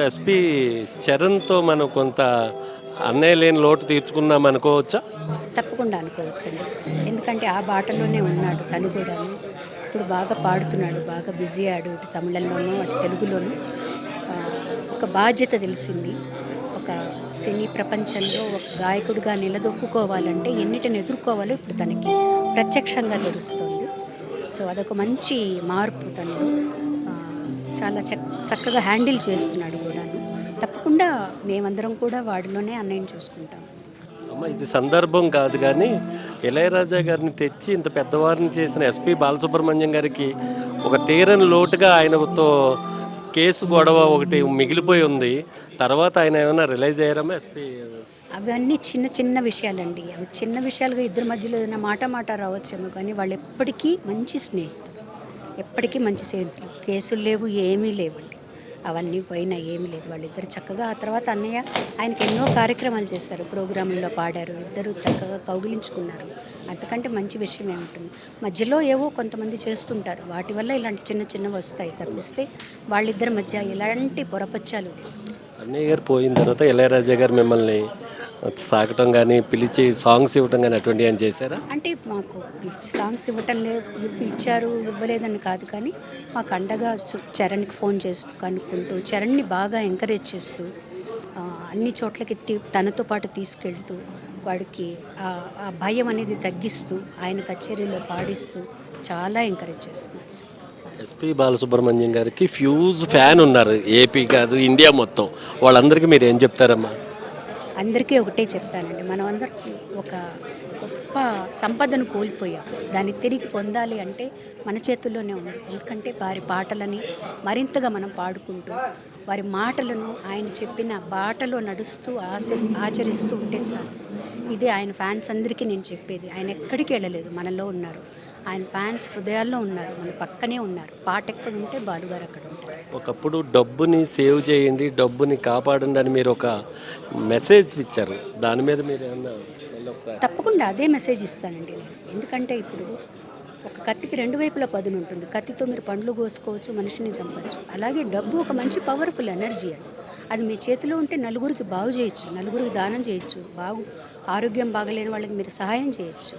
SP చరణ్తో మనం కొంత అన్నయ్య లేని లోటు తీర్చుకుందాం అనుకోవచ్చా? తప్పకుండా అనుకోవచ్చండి. ఎందుకంటే ఆ బాటలోనే ఉన్నాడు తను కూడాను. ఇప్పుడు బాగా పాడుతున్నాడు బాగా బిజీ ఆడు ఇటు తమిళంలోనూ అటు తెలుగులోనూ. ఒక బాధ్యత తెలిసింది. ఒక సినీ ప్రపంచంలో ఒక గాయకుడిగా నిలదొక్కుకోవాలంటే ఎన్నిటిని ఎదుర్కోవాలో ఇప్పుడు తనకి ప్రత్యక్షంగా తెలుస్తుంది. సో అదొక మంచి మార్పు తనలో. చాలా చక్ చక్కగా హ్యాండిల్ చేస్తున్నాడు కూడాను. తప్పకుండా మేమందరం కూడా వాడిలోనే అన్నయ్యని చూసుకుంటాం. అమ్మ ఇది సందర్భం కాదు కానీ ఇళయరాజా గారిని తెచ్చి ఇంత పెద్దవారిని చేసిన ఎస్పి బాలసుబ్రహ్మణ్యం గారికి ఒక తీరని లోటుగా ఆయనతో కేసు గొడవ ఒకటి మిగిలిపోయి ఉంది. తర్వాత ఆయన ఏమైనా రిలైజ్ అయ్యారమ్మా ఎస్పి? అవన్నీ చిన్న చిన్న విషయాలండి. అవి చిన్న విషయాలుగా ఇద్దరి మధ్యలో ఏదైనా మాట మాట రావచ్చేమో కానీ వాళ్ళు ఎప్పటికీ మంచి స్నేహితులు. ఎప్పటికీ మంచి స్నేహితులు. కేసులు లేవు ఏమీ లేవండి. అవన్నీ పోయినా ఏమీ లేదు. వాళ్ళిద్దరు చక్కగా ఆ తర్వాత అన్నయ్య ఆయనకి ఎన్నో కార్యక్రమాలు చేశారు. ప్రోగ్రాంల్లో పాడారు. ఇద్దరు చక్కగా కౌగిలించుకున్నారు. అంతకంటే మంచి విషయం ఏముంటుంది? మధ్యలో ఏవో కొంతమంది చేస్తుంటారు. వాటి వల్ల ఇలాంటి చిన్న చిన్నవి వస్తాయి. తప్పిస్తే వాళ్ళిద్దరి మధ్య ఎలాంటి పొరపచ్చాలు అన్నయ్య గారు పోయిన తర్వాత ఇళయరాజా గారు మిమ్మల్ని సాగటం కానీ పిలిచి సాంగ్స్ ఇవ్వటం కానీ అటువంటివి ఏం చేశారా? అంటే మాకు సాంగ్స్ ఇవ్వటం లేదు ఇచ్చారు ఇవ్వలేదని కాదు కానీ మాకు అండగా చరణ్కి ఫోన్ చేస్తూ కనుక్కుంటూ చరణ్ని బాగా ఎంకరేజ్ చేస్తూ అన్ని చోట్లకి తనతో పాటు తీసుకెళ్తూ వాడికి ఆ ఆ భయం అనేది తగ్గిస్తూ ఆయన కచేరీలో పాడిస్తూ చాలా ఎంకరేజ్ చేస్తున్నారు సార్. ఎస్పి బాలసుబ్రహ్మణ్యం గారికి ఫ్యూజ్ ఫ్యాన్ ఉన్నారు ఏపీ కాదు ఇండియా మొత్తం. వాళ్ళందరికీ మీరు ఏం చెప్తారమ్మా? అందరికీ ఒకటే చెప్తానండి. మనం అందరం ఒక గొప్ప సంపదను కోల్పోయాం. దాన్ని తిరిగి పొందాలి అంటే మన చేతుల్లోనే ఉంది. ఎందుకంటే వారి పాటలని మరింతగా మనం పాడుకుంటూ వారి మాటలను ఆయన చెప్పిన బాటలో నడుస్తూ ఆచరి ఆచరిస్తూ ఉంటే చాలు. ఇది ఆయన ఫ్యాన్స్ అందరికీ నేను చెప్పేది. ఆయన ఎక్కడికి వెళ్ళలేదు. మనలో ఉన్నారు. ఆయన ఫ్యాన్స్ హృదయాల్లో ఉన్నారు మన పక్కనే ఉన్నారు. పాట ఎక్కడ ఉంటే బాలుగారు అక్కడ ఉంటారు ఒకప్పుడు డబ్బుని సేవ్ చేయండి డబ్బుని కాపాడండి అని మీరు ఒక మెసేజ్ ఇచ్చారు. దాని మీద మీరు ఏమన్నా తప్పకుండా అదే మెసేజ్ ఇస్తానండి నేను. ఎందుకంటే ఇప్పుడు ఒక కత్తికి రెండు వైపులా పదును ఉంటుంది. కత్తితో మీరు పండ్లు కోసుకోవచ్చు మనిషిని చంపచ్చు. అలాగే డబ్బు ఒక మంచి పవర్ఫుల్ ఎనర్జీ అండి. అది మీ చేతిలో ఉంటే నలుగురికి బాగు చేయొచ్చు నలుగురికి దానం చేయొచ్చు బాగు ఆరోగ్యం బాగలేని వాళ్ళకి మీరు సహాయం చేయొచ్చు.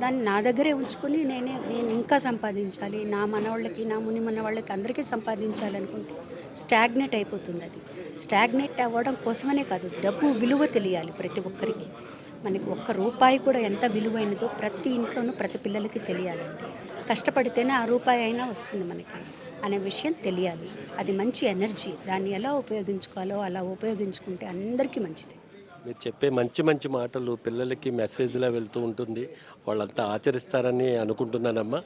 దాన్ని నా దగ్గరే ఉంచుకొని నేనే నేను ఇంకా సంపాదించాలి. నా మనవాళ్ళకి నా ముని మనవాళ్ళకి అందరికీ సంపాదించాలనుకుంటే స్టాగ్నేట్ అయిపోతుంది అది. స్టాగ్నేట్ అవ్వడం కోసమనే కాదు డబ్బు విలువ తెలియాలి ప్రతి ఒక్కరికి. మనకి ఒక్క రూపాయి కూడా ఎంత విలువైనదో ప్రతి ఇంట్లోనూ ప్రతి పిల్లలకి తెలియాలండి కష్టపడితేనే ఆ రూపాయి అయినా వస్తుంది మనకి అనే విషయం తెలియాలి. అది మంచి ఎనర్జీ. దాన్ని ఎలా ఉపయోగించుకోవాలో అలా ఉపయోగించుకుంటే అందరికీ మంచిది. మీరు చెప్పే మంచి మంచి మాటలు పిల్లలకి మెసేజ్లా వెళ్తూ ఉంటుంది. వాళ్ళంతా ఆచరిస్తారని అనుకుంటున్నానమ్మా.